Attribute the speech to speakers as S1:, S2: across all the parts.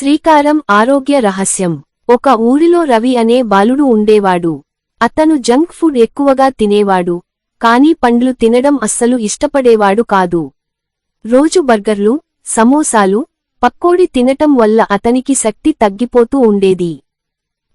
S1: శ్రీకారం ఆరోగ్య రహస్యం. ఒక ఊరిలో రవి అనే బాలుడు ఉండేవాడు. అతను జంక్ ఫుడ్ ఎక్కువగా తినేవాడు. కాని పండ్లు తినడం అస్సలు ఇష్టపడేవాడు కాదు. రోజు బర్గర్లు సమోసాలు పక్కోడి తినటం వల్ల అతనికి శక్తి తగ్గిపోతూ ఉండేది.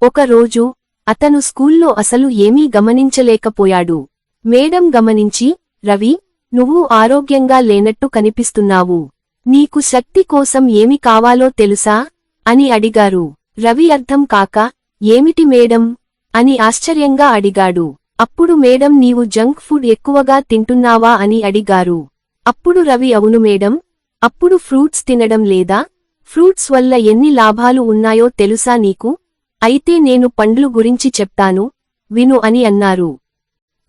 S1: ఒకరోజు అతను స్కూల్లో అసలు ఏమీ గమనించలేకపోయాడు. మేడం గమనించి రవి నువ్వు ఆరోగ్యంగా లేనట్టు కనిపిస్తున్నావు. నీకు శక్తి కోసం ఏమి కావాలో తెలుసా? అని అడిగారు. రవి అర్థం కాక ఏమిటి మేడం? అని ఆశ్చర్యంగా అడిగాడు. అప్పుడు మేడం నీవు జంక్ ఫుడ్ ఎక్కువగా తింటున్నావా? అని అడిగారు. అప్పుడు రవి అవును మేడం. అప్పుడు ఫ్రూట్స్ తినడం లేదా? ఫ్రూట్స్ వల్ల ఎన్ని లాభాలు ఉన్నాయో తెలుసా నీకు? అయితే నేను పండ్లు గురించి చెప్తాను. విను అని అన్నారు.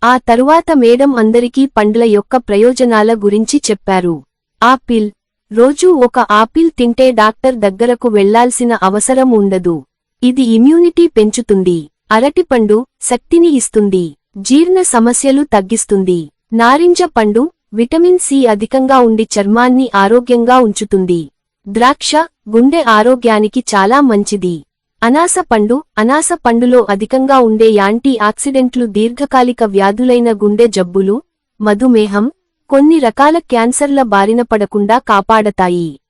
S1: ఆ తరువాత మేడం అందరికీ పండ్ల యొక్క ప్రయోజనాల గురించి చెప్పారు. ఆపిల్ రోజూ ఒక ఆపిల్ తింటే డాక్టర్ దగ్గరకు వెళ్ళాల్సిన అవసరం ఉండదు. ఇది ఇమ్యూనిటీ పెంచుతుంది అరటిపండు శక్తిని ఇస్తుంది జీర్ణ సమస్యలు తగ్గిస్తుంది. నారింజ పండు విటమిన్ సి అధికంగా ఉండి చర్మాన్ని ఆరోగ్యంగా ఉంచుతుంది. ద్రాక్ష గుండె ఆరోగ్యానికి చాలా మంచిది. అనాస పండు అనాస పండులో అధికంగా ఉండే యాంటీ ఆక్సిడెంట్లు దీర్ఘకాలిక వ్యాధులైన గుండె జబ్బులు మధుమేహం కొన్ని రకాల క్యాన్సర్ల బారిన పడకుండా కాపాడతాయి.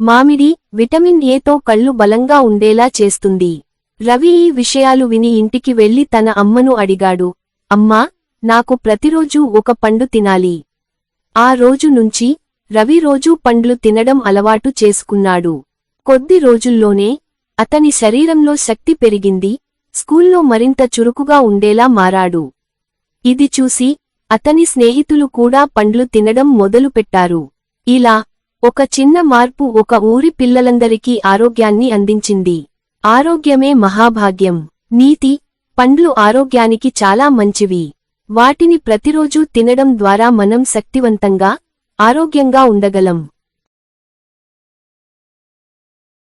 S1: మామిడి విటమిన్ ఏతో కళ్ళు బలంగా ఉండేలా చేస్తుంది. రవి ఈ విషయాలు విని ఇంటికి వెళ్ళి తన అమ్మను అడిగాడు. అమ్మా నాకు ప్రతిరోజూ ఒక పండు తినాలి. ఆ రోజు నుంచి రవి రోజూ పండ్లు తినడం అలవాటు చేసుకున్నాడు. కొద్ది రోజుల్లోనే అతని శరీరంలో శక్తి పెరిగింది స్కూల్లో మరింత చురుకుగా ఉండేలా మారాడు. ఇది చూసి అతని స్నేహితులు కూడా పండ్లు తినడం మొదలుపెట్టారు. ఇలా ఒక చిన్న మార్పు ఒక ఊరి పిల్లలందరికీ ఆరోగ్యాన్ని అందించింది. ఆరోగ్యమే మహాభాగ్యం. నీతి పండ్లు ఆరోగ్యానికి చాలా మంచివి. వాటిని ప్రతిరోజూ తినడం ద్వారా మనం శక్తివంతంగా ఆరోగ్యంగా ఉండగలం.